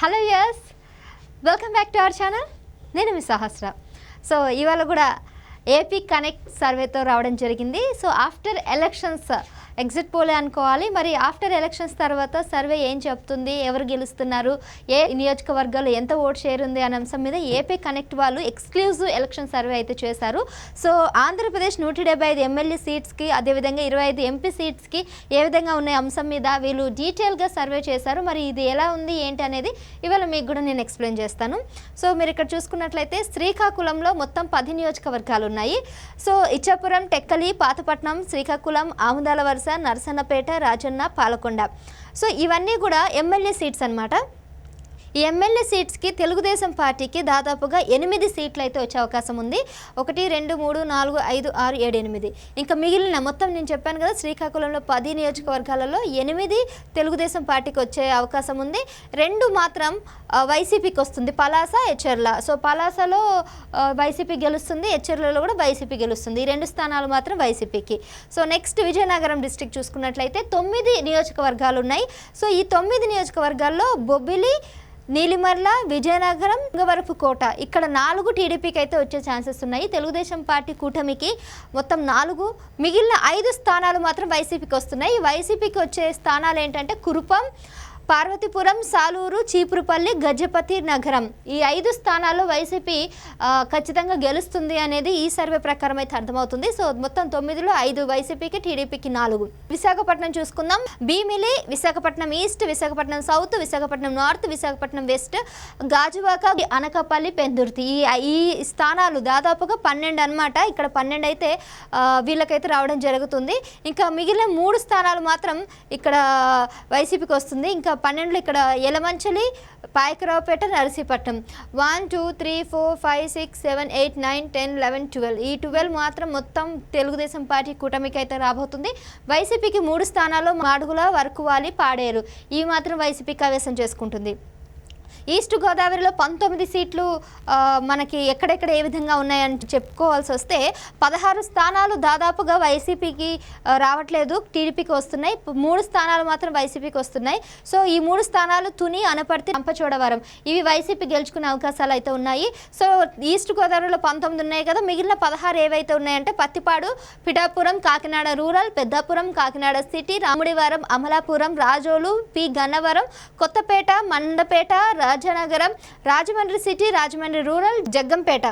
Hello yes welcome back to our channel నేను మీ సహస్ర. So ఇవాళ కూడా ఏపీ కనెక్ట్ సర్వేతో రావడం జరిగింది. సో ఆఫ్టర్ ఎలక్షన్స్ ఎగ్జిట్ పోలే అనుకోవాలి. మరి ఆఫ్టర్ ఎలక్షన్స్ తర్వాత సర్వే ఏం చెప్తుంది? ఎవరు గెలుస్తున్నారు? ఏ నియోజకవర్గాలు ఎంత ఓట్ షేర్ ఉంది అనే అంశం మీద ఏపీ కనెక్ట్ వాళ్ళు ఎక్స్క్లూజివ్ ఎలక్షన్ సర్వే అయితే చేశారు. సో ఆంధ్రప్రదేశ్ నూట డెబ్బై ఐదు ఎమ్మెల్యే సీట్స్కి అదేవిధంగా ఇరవై ఐదు ఎంపీ సీట్స్కి ఏ విధంగా ఉన్నాయి అంశం మీద వీళ్ళు డీటెయిల్గా సర్వే చేశారు. మరి ఇది ఎలా ఉంది? ఏంటి అనేది ఇవాళ మీకు కూడా నేను ఎక్స్ప్లెయిన్ చేస్తాను. సో మీరు ఇక్కడ చూసుకున్నట్లయితే శ్రీకాకుళంలో మొత్తం పది నియోజకవర్గాలు ఉన్నాయి. So Ichchapuram Tekkali Pathapatnam Srikakulam Amadalavalasa Narasannapeta Rajanna Palakonda. So ఇవన్నీ కూడా ఎమ్మెల్యే సీట్స్ అన్నమాట. ఈ ఎమ్మెల్యే సీట్స్కి తెలుగుదేశం పార్టీకి దాదాపుగా ఎనిమిది సీట్లు అయితే వచ్చే అవకాశం ఉంది. ఒకటి రెండు మూడు నాలుగు ఐదు ఆరు ఏడు ఎనిమిది. ఇంకా మిగిలిన మొత్తం నేను చెప్పాను కదా శ్రీకాకుళంలో పది నియోజకవర్గాలలో ఎనిమిది తెలుగుదేశం పార్టీకి వచ్చే అవకాశం ఉంది. రెండు మాత్రం వైసీపీకి వస్తుంది. పలాస ఎచ్చెర్ల. సో పలాసలో వైసీపీ గెలుస్తుంది. హెచ్ఎర్లలో కూడా వైసీపీ గెలుస్తుంది. ఈ రెండు స్థానాలు మాత్రం వైసీపీకి. సో నెక్స్ట్ విజయనగరం డిస్టిక్ చూసుకున్నట్లయితే తొమ్మిది నియోజకవర్గాలు ఉన్నాయి. సో ఈ తొమ్మిది నియోజకవర్గాల్లో బొబ్బిలి నీలిమర్ల విజయనగరం గంగవరపు కోట. ఇక్కడ నాలుగు టీడీపీకి అయితే వచ్చే ఛాన్సెస్ ఉన్నాయి. తెలుగుదేశం పార్టీ కూటమికి మొత్తం నాలుగు మిగిలిన ఐదు స్థానాలు మాత్రం వైసీపీకి వస్తున్నాయి. వైసీపీకి వచ్చే స్థానాలు ఏంటంటే కురుపం పార్వతీపురం సాలూరు చీపురుపల్లి గజపతి నగరం. ఈ ఐదు స్థానాల్లో వైసీపీ ఖచ్చితంగా గెలుస్తుంది అనేది ఈ సర్వే ప్రకారం అయితే అర్థమవుతుంది. సో మొత్తం తొమ్మిదిలో ఐదు వైసీపీకి టీడీపీకి నాలుగు. విశాఖపట్నం చూసుకుందాం. Bheemili Visakhapatnam east Visakhapatnam south Visakhapatnam north Visakhapatnam west Gajuwaka Anakapalli Pendurthi. ఈ ఈ స్థానాలు దాదాపుగా పన్నెండు అన్నమాట. ఇక్కడ పన్నెండు అయితే వీళ్ళకైతే రావడం జరుగుతుంది. ఇంకా మిగిలిన మూడు స్థానాలు మాత్రం ఇక్కడ వైసీపీకి వస్తుంది. ఇంకా పన్నెండులో ఇక్కడ Yelamanchili Payakaraopeta Narsipatnam. One two three four five six seven eight nine ten eleven twelve ఈ ట్వెల్వ్ మాత్రం మొత్తం తెలుగుదేశం పార్టీ కూటమికి అయితే రాబోతుంది. వైసీపీకి మూడు స్థానాల్లో మాడుగుల వర్కువాలి పాడేరు. ఇవి మాత్రం వైసీపీ కవేశం చేసుకుంటుంది. ఈస్ట్ గోదావరిలో పంతొమ్మిది సీట్లు మనకి ఎక్కడెక్కడ ఏ విధంగా ఉన్నాయని చెప్పుకోవాల్సి వస్తే పదహారు స్థానాలు దాదాపుగా వైసీపీకి రావట్లేదు టీడీపీకి వస్తున్నాయి. మూడు స్థానాలు మాత్రం వైసీపీకి వస్తున్నాయి. సో ఈ మూడు స్థానాలు తుని అనపర్తి రంపచోడవరం. ఇవి వైసీపీ గెలుచుకునే అవకాశాలు అయితే ఉన్నాయి. సో ఈస్ట్ గోదావరిలో పంతొమ్మిది ఉన్నాయి కదా మిగిలిన పదహారు ఏవైతే ఉన్నాయంటే Pattipadu Pithapuram Kakinada rural Peddapuram Kakinada city Ramudivaram Amalapuram Razole P. Gannavaram Kothapeta Mandapeta Rajanagaram Rajahmundry city Rajahmundry rural Jaggampeta.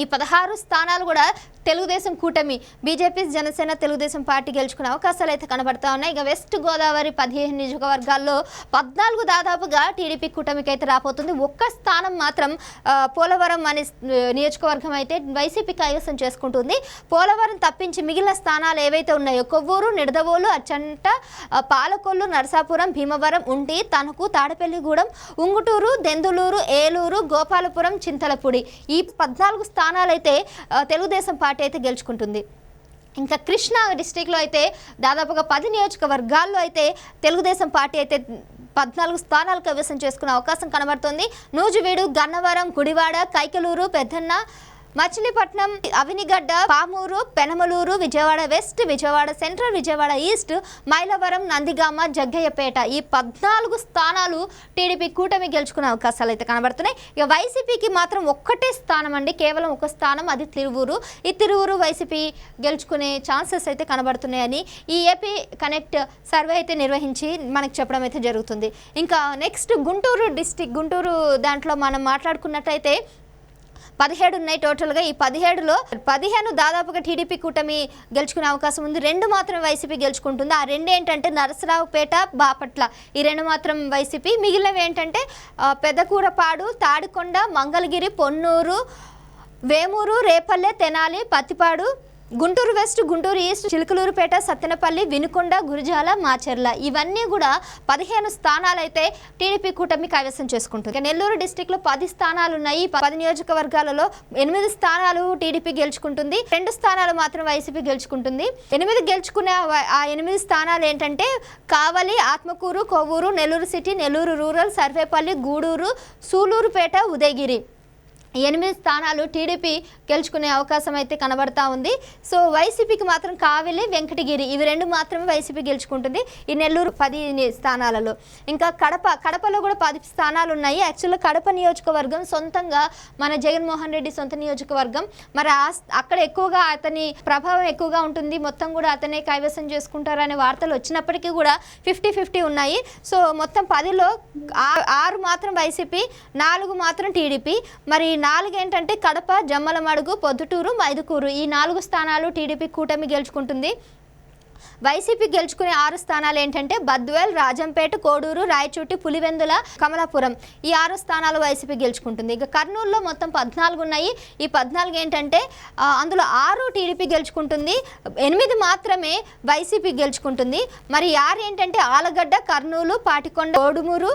ఈ పదహారు స్థానాలు కూడా తెలుగుదేశం కూటమి బీజేపీ జనసేన తెలుగుదేశం పార్టీ గెలుచుకునే అవకాశాలు అయితే కనబడతా ఉన్నాయి ఇక వెస్ట్ గోదావరి పదిహేను నియోజకవర్గాల్లో పద్నాలుగు దాదాపుగా టీడీపీ కూటమికి అయితే రాబోతుంది. ఒక్క స్థానం మాత్రం పోలవరం అనే నియోజకవర్గం అయితే వైసీపీ కైవసం చేసుకుంటుంది. పోలవరం తప్పించి మిగిలిన స్థానాలు ఏవైతే ఉన్నాయో కొవ్వూరు నిడదవోలు అచ్చంట పాలకొల్లు నరసాపురం భీమవరం ఉండి తణుకు తాడపల్లిగూడెం ఉంగుటూరు దెందులూరు ఏలూరు గోపాలపురం చింతలపూడి ఈ పద్నాలుగు స్థానాలైతే తెలుగుదేశం పార్టీ పార్టీ అయితే గెలుచుకుంటుంది. ఇంకా కృష్ణా డిస్టిక్లో అయితే దాదాపుగా పది నియోజకవర్గాల్లో అయితే తెలుగుదేశం పార్టీ అయితే పద్నాలుగు స్థానాలు కైవసం చేసుకునే అవకాశం కనబడుతుంది. నూజివీడు గన్నవరం గుడివాడ కైకలూరు పెద్దన్న Machilipatnam Avanigadda Pamuru Penamaluru Vijayawada west Vijayawada central Vijayawada east Mylavaram Nandigama Jaggayyapeta ఈ పద్నాలుగు స్థానాలు టీడీపీ కూటమి గెలుచుకునే అవకాశాలు అయితే కనబడుతున్నాయి. ఇక వైసీపీకి మాత్రం ఒక్కటే స్థానం అండి కేవలం ఒక స్థానం అది తిరువూరు. ఈ తిరువూరు వైసీపీ గెలుచుకునే ఛాన్సెస్ అయితే కనబడుతున్నాయని ఈ ఏపీ కనెక్ట్ సర్వే అయితే నిర్వహించి మనకు చెప్పడం అయితే జరుగుతుంది. ఇంకా నెక్స్ట్ గుంటూరు డిస్టిక్ గుంటూరు దాంట్లో మనం మాట్లాడుకున్నట్టయితే పదిహేడు ఉన్నాయి టోటల్గా. ఈ పదిహేడులో పదిహేను దాదాపుగా టీడీపీ కూటమి గెలుచుకునే అవకాశం ఉంది. రెండు మాత్రం వైసీపీ గెలుచుకుంటుంది? ఆ రెండు ఏంటంటే నరసరావుపేట బాపట్ల. ఈ రెండు మాత్రం వైసీపీ. మిగిలినవి ఏంటంటే పెద్దకూరపాడు తాడికొండ మంగళగిరి పొన్నూరు వేమూరు రేపల్లె తెనాలి పత్తిపాడు గుంటూరు వెస్ట్ గుంటూరు ఈస్ట్ చిలుకలూరుపేట సత్తెనపల్లి వినుకొండ గురిజాల మాచెర్ల ఇవన్నీ కూడా పదిహేను స్థానాలైతే టీడీపీ కూటమి కైవసం చేసుకుంటుంది. నెల్లూరు డిస్టిక్లో పది స్థానాలు ఉన్నాయి ఈ పది నియోజకవర్గాలలో ఎనిమిది స్థానాలు టీడీపీ గెలుచుకుంటుంది. రెండు స్థానాలు మాత్రం వైసీపీ గెలుచుకుంటుంది. ఎనిమిది గెలుచుకునే ఆ ఎనిమిది స్థానాలు ఏంటంటే కావలి ఆత్మకూరు కొవ్వూరు నెల్లూరు సిటీ నెల్లూరు రూరల్ సర్వేపల్లి గూడూరు సూలూరుపేట ఉదయగిరి. ఎనిమిది స్థానాలు టీడీపీ గెలుచుకునే అవకాశం అయితే కనబడతా ఉంది. సో వైసీపీకి మాత్రం కావలి వెంకటగిరి ఇవి రెండు మాత్రమే వైసీపీ గెలుచుకుంటుంది ఈ నెల్లూరు పది స్థానాలలో. ఇంకా కడప కడపలో కూడా పది స్థానాలు ఉన్నాయి. యాక్చువల్గా కడప నియోజకవర్గం సొంతంగా మన జగన్మోహన్ రెడ్డి సొంత నియోజకవర్గం. మరి అక్కడ ఎక్కువగా అతని ప్రభావం ఎక్కువగా ఉంటుంది. మొత్తం కూడా అతనే కైవసం చేసుకుంటారనే వార్తలు వచ్చినప్పటికీ కూడా ఫిఫ్టీ ఫిఫ్టీ ఉన్నాయి. సో మొత్తం పదిలో ఆరు మాత్రం వైసీపీ నాలుగు మాత్రం టీడీపీ. మరి నాలుగు ఏంటంటే కడప జమ్మలమడుగు పొద్దుటూరు మైదుకూరు ఈ నాలుగు స్థానాలు టీడీపీ కూటమి గెలుచుకుంటుంది. వైసీపీ గెలుచుకునే ఆరు స్థానాలు ఏంటంటే బద్వేల్ రాజంపేట కోడూరు రాయచోటి పులివెందుల కమలాపురం. ఈ ఆరు స్థానాలు వైసీపీ గెలుచుకుంటుంది. ఇక కర్నూలులో మొత్తం పద్నాలుగు ఉన్నాయి. ఈ పద్నాలుగు ఏంటంటే అందులో ఆరు టీడీపీ గెలుచుకుంటుంది. ఎనిమిది మాత్రమే వైసీపీ గెలుచుకుంటుంది. మరి ఆరు ఏంటంటే ఆలగడ్డ కర్నూలు పాటికొండ కోడుమూరు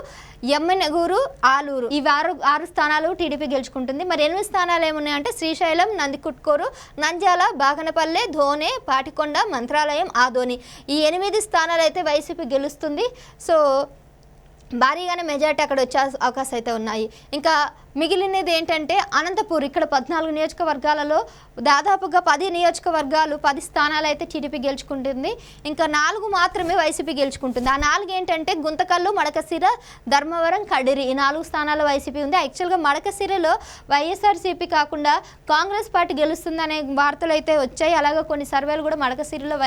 ఎమ్మెనగూరు ఆలూరు. ఈ ఆరు ఆరు స్థానాలు టీడీపీ గెలుచుకుంటుంది. మరి ఎనిమిది స్థానాలు ఏమున్నాయంటే శ్రీశైలం నందికుట్కూరు నంద్యాల బాగనపల్లె ధోనే పాటికొండ మంత్రాలయం ఆదోని ఈ ఎనిమిది స్థానాలు అయితే వైసీపీ గెలుస్తుంది. సో భారీగానే మెజార్టీ అక్కడ వచ్చే అవకాశం అయితే ఉన్నాయి. ఇంకా మిగిలినది ఏంటంటే అనంతపూర్ ఇక్కడ పద్నాలుగు నియోజకవర్గాలలో దాదాపుగా పది నియోజకవర్గాలు పది స్థానాలు అయితే టీడీపీ గెలుచుకుంటుంది. ఇంకా నాలుగు మాత్రమే వైసీపీ గెలుచుకుంటుంది. ఆ నాలుగు ఏంటంటే గుంతకల్లు మడకసిర ధర్మవరం కడిరి ఈ నాలుగు స్థానాలు వైసీపీ ఉంది. యాక్చువల్గా మడకసిరలో వైఎస్ఆర్సీపీ కాకుండా కాంగ్రెస్ పార్టీ గెలుస్తుందనే వార్తలు అయితే వచ్చాయి. అలాగే కొన్ని సర్వేలు కూడా మడకసిరిలో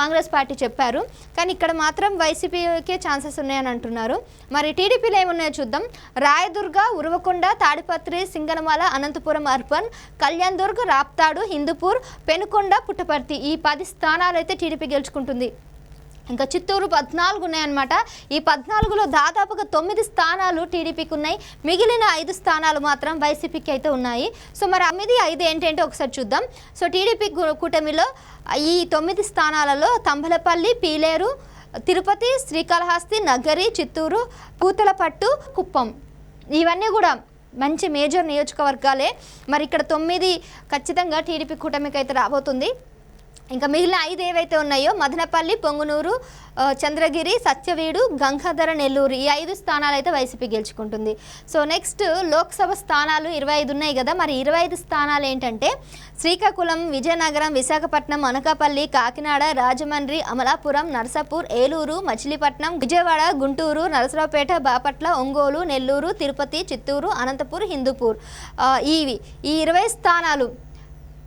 కాంగ్రెస్ పార్టీ చెప్పారు. కానీ ఇక్కడ మాత్రం వైసీపీకే ఛాన్సెస్ ఉన్నాయని అంటున్నారు. మరి టీడీపీలో ఏమున్నాయో చూద్దాం. రాయదుర్గ ఉరవకొండ తాడిపత్రి సింగనమాల అనంతపురం అర్బన్ కళ్యాణ్దుర్గ్ రాప్తాడు హిందూపూర్ పెనుకొండ పుట్టపర్తి ఈ పది స్థానాలు అయితే టీడీపీ గెలుచుకుంటుంది. ఇంకా చిత్తూరు పద్నాలుగు ఉన్నాయన్నమాట. ఈ పద్నాలుగులో దాదాపుగా తొమ్మిది స్థానాలు టీడీపీకి ఉన్నాయి. మిగిలిన ఐదు స్థానాలు మాత్రం వైసీపీకి అయితే ఉన్నాయి. సో మరి తొమ్మిది ఐదు ఏంటంటే ఒకసారి చూద్దాం. సో టీడీపీ కూటమిలో ఈ తొమ్మిది స్థానాలలో తంబలపల్లి పీలేరు తిరుపతి శ్రీకాళహస్తి నగరి చిత్తూరు పూతలపట్టు కుప్పం. ఇవన్నీ కూడా మంచి మేజర్ నియోజకవర్గాలే. మరి ఇక్కడ తొమ్మిది ఖచ్చితంగా టీడీపీ కూటమికి అయితే రాబోతుంది. ఇంకా మిగిలిన ఐదు ఏవైతే ఉన్నాయో మదనపల్లి పొంగునూరు చంద్రగిరి సత్యవీడు గంగాధర నెల్లూరు ఈ ఐదు స్థానాలు అయితే వైసీపీ గెలుచుకుంటుంది. సో నెక్స్ట్ లోక్సభ స్థానాలు ఇరవై ఐదు ఉన్నాయి కదా మరి ఇరవై ఐదు స్థానాలు ఏంటంటే శ్రీకాకుళం విజయనగరం విశాఖపట్నం అనకాపల్లి కాకినాడ రాజమండ్రి అమలాపురం నర్సాపూర్ ఏలూరు మచిలీపట్నం విజయవాడ గుంటూరు నరసరావుపేట బాపట్ల ఒంగోలు నెల్లూరు తిరుపతి చిత్తూరు అనంతపూర్ హిందూపూర్. ఇవి. ఈ ఇరవై స్థానాలు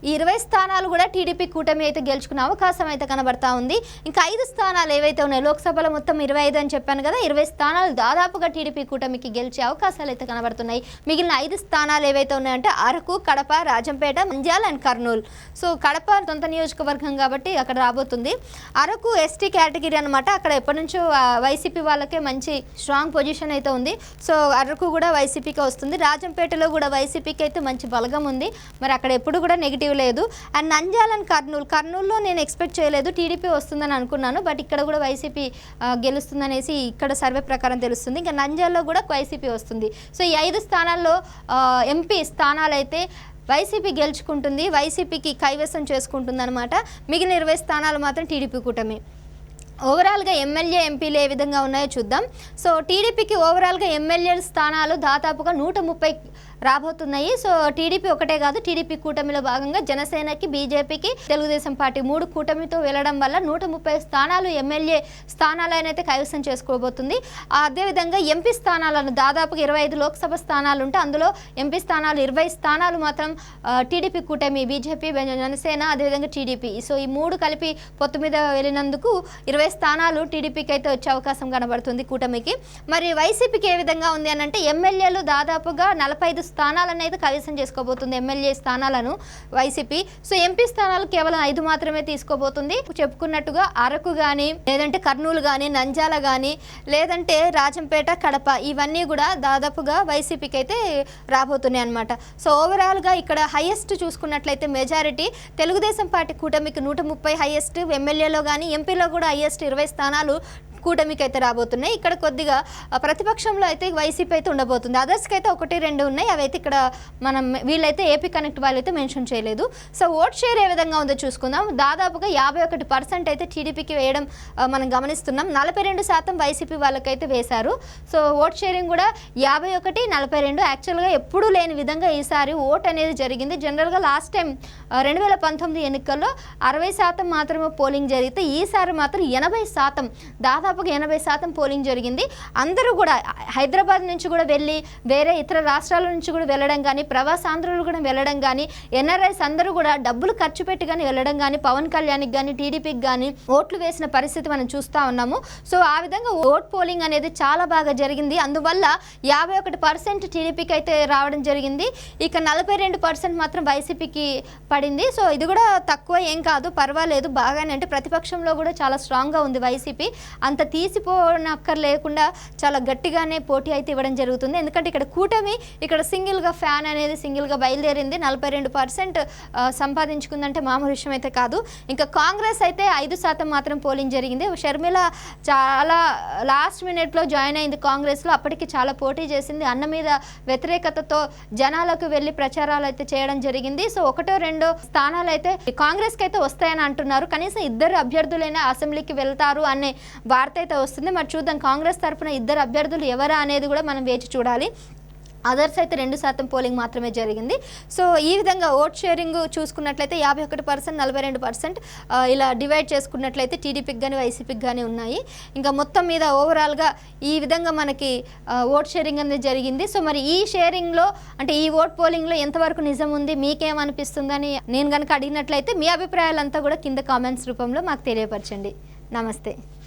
ఈ ఇరవై స్థానాలు కూడా టీడీపీ కూటమి అయితే గెలుచుకునే అవకాశం అయితే కనబడతా ఉంది. ఇంకా ఐదు స్థానాలు ఏవైతే ఉన్నాయో లోక్సభలో మొత్తం ఇరవై ఐదు అని చెప్పాను కదా ఇరవై స్థానాలు దాదాపుగా టీడీపీ కూటమికి గెలిచే అవకాశాలు అయితే కనబడుతున్నాయి. మిగిలిన ఐదు స్థానాలు ఏవైతే ఉన్నాయంటే అరకు కడప రాజంపేట మంజాల్ అండ్ కర్నూలు. సో కడప సొంత నియోజకవర్గం కాబట్టి అక్కడ రాబోతుంది. అరకు ఎస్టీ కేటగిరీ అనమాట అక్కడ ఎప్పటి నుంచో వైసీపీ వాళ్ళకే మంచి స్ట్రాంగ్ పొజిషన్ అయితే ఉంది. సో అరకు కూడా వైసీపీకి వస్తుంది. రాజంపేటలో కూడా వైసీపీకి అయితే మంచి బలగం ఉంది. మరి అక్కడ ఎప్పుడు కూడా నెగిటివ్ లేదు. అండ్ నంద్యాల అండ్ కర్నూలు కర్నూలులో నేను ఎక్స్పెక్ట్ చేయలేదు. టీడీపీ వస్తుందని అనుకున్నాను. బట్ ఇక్కడ కూడా వైసీపీ గెలుస్తుందనేసి ఇక్కడ సర్వే ప్రకారం తెలుస్తుంది. ఇంకా నంద్యాలలో కూడా వైసీపీ వస్తుంది. సో ఈ ఐదు స్థానాల్లో ఎంపీ స్థానాలు అయితే వైసీపీ గెలుచుకుంటుంది. వైసీపీకి కైవసం చేసుకుంటుంది అనమాట మిగిలిన ఇరవై స్థానాలు మాత్రం టీడీపీ కూటమి. ఓవరాల్గా ఎమ్మెల్యే ఎంపీలు ఏ విధంగా ఉన్నాయో చూద్దాం. సో టీడీపీకి ఓవరాల్గా ఎమ్మెల్యే స్థానాలు దాదాపుగా నూట ముప్పై రాబోతున్నాయి. సో టీడీపీ ఒకటే కాదు టీడీపీ కూటమిలో భాగంగా జనసేనకి బీజేపీకి తెలుగుదేశం పార్టీ మూడు కూటమితో వెళ్ళడం వల్ల నూట ముప్పై స్థానాలు ఎమ్మెల్యే స్థానాలనైతే కైవసం చేసుకోబోతుంది. అదేవిధంగా ఎంపీ స్థానాలను దాదాపుగా ఇరవై ఐదు లోక్సభ స్థానాలు ఉంటే అందులో ఎంపీ స్థానాలు ఇరవై స్థానాలు మాత్రం టీడీపీ కూటమి బీజేపీ జనసేన అదేవిధంగా టీడీపీ. సో ఈ మూడు కలిపి పొత్తు మీద వెళ్ళినందుకు ఇరవై స్థానాలు టీడీపీకి అయితే వచ్చే అవకాశం కనబడుతుంది కూటమికి. మరి వైసీపీకి ఏ విధంగా ఉంది అని అంటే ఎమ్మెల్యేలు దాదాపుగా నలభై ఐదు స్థానాలను అయితే కైవసం చేసుకోబోతుంది ఎమ్మెల్యే స్థానాలను వైసీపీ. సో ఎంపీ స్థానాలు కేవలం ఐదు మాత్రమే తీసుకోబోతుంది. చెప్పుకున్నట్టుగా అరకు కానీ లేదంటే కర్నూలు కానీ నంజాల కానీ లేదంటే రాజంపేట కడప ఇవన్నీ కూడా దాదాపుగా వైసీపీకి అయితే రాబోతున్నాయి అనమాట సో ఓవరాల్గా ఇక్కడ హైయెస్ట్ చూసుకున్నట్లయితే మెజారిటీ తెలుగుదేశం పార్టీ కూటమికి నూట ముప్పై హైయెస్ట్ ఎమ్మెల్యేలో కానీ ఎంపీలో కూడా హైయెస్ట్ ఇరవై స్థానాలు కూటమికి అయితే రాబోతున్నాయి. ఇక్కడ కొద్దిగా ప్రతిపక్షంలో అయితే వైసీపీ అయితే ఉండబోతుంది. అదర్స్కి అయితే ఒకటి రెండు ఉన్నాయి. అవి అయితే ఇక్కడ మనం వీళ్ళైతే ఏపీ కనెక్ట్ వాళ్ళు అయితే మెన్షన్ చేయలేదు. సో ఓట్ షేర్ ఏ విధంగా ఉందో చూసుకుందాం. దాదాపుగా యాభై ఒకటి పర్సెంట్ అయితే టీడీపీకి వేయడం మనం గమనిస్తున్నాం. నలభై రెండు శాతం వైసీపీ వాళ్ళకైతే వేశారు. సో ఓట్ షేరింగ్ కూడా యాభై ఒకటి నలభై రెండు. యాక్చువల్గా ఎప్పుడూ లేని విధంగా ఈసారి ఓట్ అనేది జరిగింది. జనరల్గా లాస్ట్ టైం రెండు వేల పంతొమ్మిది ఎన్నికల్లో అరవై శాతం మాత్రమే పోలింగ్ జరిగితే ఈసారి మాత్రం ఎనభై శాతం. దాదాపు దాదాపుగా ఎనభై శాతం పోలింగ్ జరిగింది. అందరూ కూడా హైదరాబాద్ నుంచి కూడా వెళ్ళి వేరే ఇతర రాష్ట్రాల నుంచి కూడా వెళ్ళడం కానీ ప్రవాసాంధ్రులు కూడా వెళ్ళడం కానీ ఎన్ఆర్ఐస్ అందరూ కూడా డబ్బులు ఖర్చు పెట్టి కానీ వెళ్ళడం కానీ పవన్ కళ్యాణ్కి కానీ టీడీపీకి కానీ ఓట్లు వేసిన పరిస్థితి మనం చూస్తూ ఉన్నాము. సో ఆ విధంగా ఓట్ పోలింగ్ అనేది చాలా బాగా జరిగింది. అందువల్ల యాభై ఒకటి పర్సెంట్ టీడీపీకి అయితే రావడం జరిగింది. ఇక నలభై రెండు పర్సెంట్ మాత్రం వైసీపీకి పడింది. సో ఇది కూడా తక్కువ ఏం కాదు పర్వాలేదు బాగానే అంటే ప్రతిపక్షంలో కూడా చాలా స్ట్రాంగ్గా ఉంది వైసీపీ. అంత తీసిపోనక్కర్ లేకుండా చాలా గట్టిగానే పోటీ అయితే ఇవ్వడం జరుగుతుంది. ఎందుకంటే ఇక్కడ కూటమి ఇక్కడ సింగిల్గా ఫ్యాన్ అనేది సింగిల్గా బయలుదేరింది. నలభై రెండు పర్సెంట్ సంపాదించుకుందంటే మామూలు విషయం అయితే కాదు. ఇంకా కాంగ్రెస్ అయితే ఐదు శాతం మాత్రం పోలింగ్ జరిగింది. షర్మిల చాలా లాస్ట్ మినిట్లో జాయిన్ అయింది కాంగ్రెస్లో. అప్పటికి చాలా పోటీ చేసింది. అన్న మీద వ్యతిరేకతతో జనాలకు వెళ్ళి ప్రచారాలు అయితే చేయడం జరిగింది. సో ఒకటో రెండో స్థానాలు అయితే కాంగ్రెస్కి అయితే వస్తాయని అంటున్నారు. కనీసం ఇద్దరు అభ్యర్థులైనా అసెంబ్లీకి వెళ్తారు అనే వార్త అయితే వస్తుంది. మరి చూద్దాం కాంగ్రెస్ తరఫున ఇద్దరు అభ్యర్థులు ఎవరా అనేది కూడా మనం వేచి చూడాలి. అదర్స్ అయితే రెండు శాతం పోలింగ్ మాత్రమే జరిగింది. సో ఈ విధంగా ఓట్ షేరింగ్ చూసుకున్నట్లయితే యాభై ఒకటి పర్సెంట్ నలభై రెండు పర్సెంట్ ఇలా డివైడ్ చేసుకున్నట్లయితే టీడీపీకి కానీ వైసీపీకి కానీ ఉన్నాయి. ఇంకా మొత్తం మీద ఓవరాల్గా ఈ విధంగా మనకి ఓట్ షేరింగ్ అనేది జరిగింది. సో మరి ఈ షేరింగ్లో అంటే ఈ ఓట్ పోలింగ్లో ఎంతవరకు నిజం ఉంది? మీకేమనిపిస్తుందని నేను కనుక అడిగినట్లయితే మీ అభిప్రాయాలంతా కూడా కింద కామెంట్స్ రూపంలో మాకు తెలియపరచండి. నమస్తే.